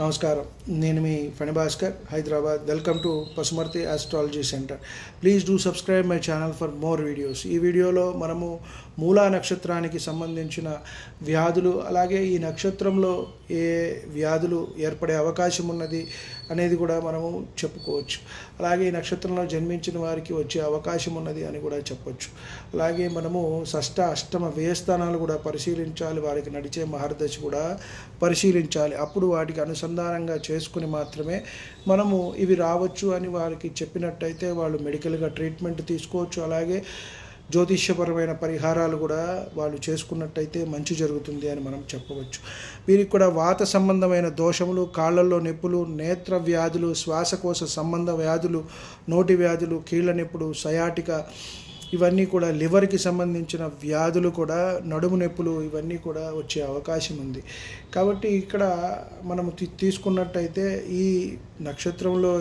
నమస్కారం. నేను మీ Phanibhaskar Hyderabad. Welcome to Pasumarthi astrology centre please do subscribe my channel for more videos ఈ వీడియోలో మనము మూలా నక్షత్రానికి సంబంధించిన వ్యాధులు అలాగే ఈ నక్షత్రంలో ఏ వ్యాధులు ఏర్పడే అవకాశం ఉన్నది అనేది కూడా మనము చెప్పుకోవచ్చు. అలాగే ఈ నక్షత్రంలో జన్మించిన వారికి వచ్చే అవకాశం ఉన్నది అని కూడా చెప్పొచ్చు. అలాగే మనము షష్ట అష్టమ వ్యయస్థానాలు కూడా పరిశీలించాలి. వారికి నడిచే మహర్దశ కూడా పరిశీలించాలి. అప్పుడు వాటికి అనుసంధానంగా చేసుకుని మాత్రమే మనము ఇవి రావచ్చు అని వారికి చెప్పినట్టయితే వాళ్ళు మెడికల్గా ట్రీట్మెంట్ తీసుకోవచ్చు. అలాగే జ్యోతిష్యపరమైన పరిహారాలు కూడా వాళ్ళు చేసుకున్నట్టయితే మంచి జరుగుతుంది అని మనం చెప్పవచ్చు. వీరికి కూడా వాత సంబంధమైన దోషములు కాళ్ళల్లో నొప్పులు నేత్ర వ్యాధులు శ్వాసకోశ సంబంధ వ్యాధులు నోటి వ్యాధులు కీళ్ళ నొప్పులు సయాటిక ఇవన్నీ కూడా లివర్కి సంబంధించిన వ్యాధులు కూడా నడుము నొప్పులు ఇవన్నీ కూడా వచ్చే అవకాశం ఉంది. కాబట్టి ఇక్కడ మనము తీసుకున్నట్టయితే ఈ నక్షత్రంలో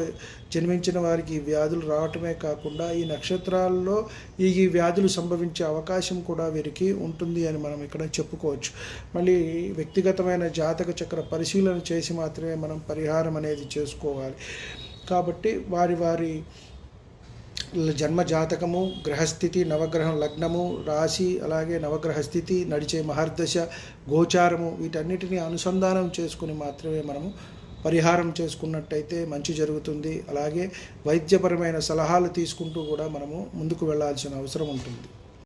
జన్మించిన వారికి వ్యాధులు రావటమే కాకుండా ఈ నక్షత్రాల్లో ఈ వ్యాధులు సంభవించే అవకాశం కూడా వీరికి ఉంటుంది అని మనం ఇక్కడ చెప్పుకోవచ్చు. మళ్ళీ వ్యక్తిగతమైన జాతక చక్ర పరిశీలన చేసి మాత్రమే మనం పరిహారం అనేది చేసుకోవాలి. కాబట్టి వారి వారి జన్మ జాతకము గ్రహస్థితి నవగ్రహం లగ్నము రాశి అలాగే నవగ్రహ స్థితి నడిచే మహర్దశ గోచారము వీటన్నిటిని అనుసంధానం చేసుకుని మాత్రమే మనము పరిహారం చేసుకున్నట్టయితే మంచి జరుగుతుంది. అలాగే వైద్యపరమైన సలహాలు తీసుకుంటూ కూడా మనము ముందుకు వెళ్ళాల్సిన అవసరం ఉంటుంది.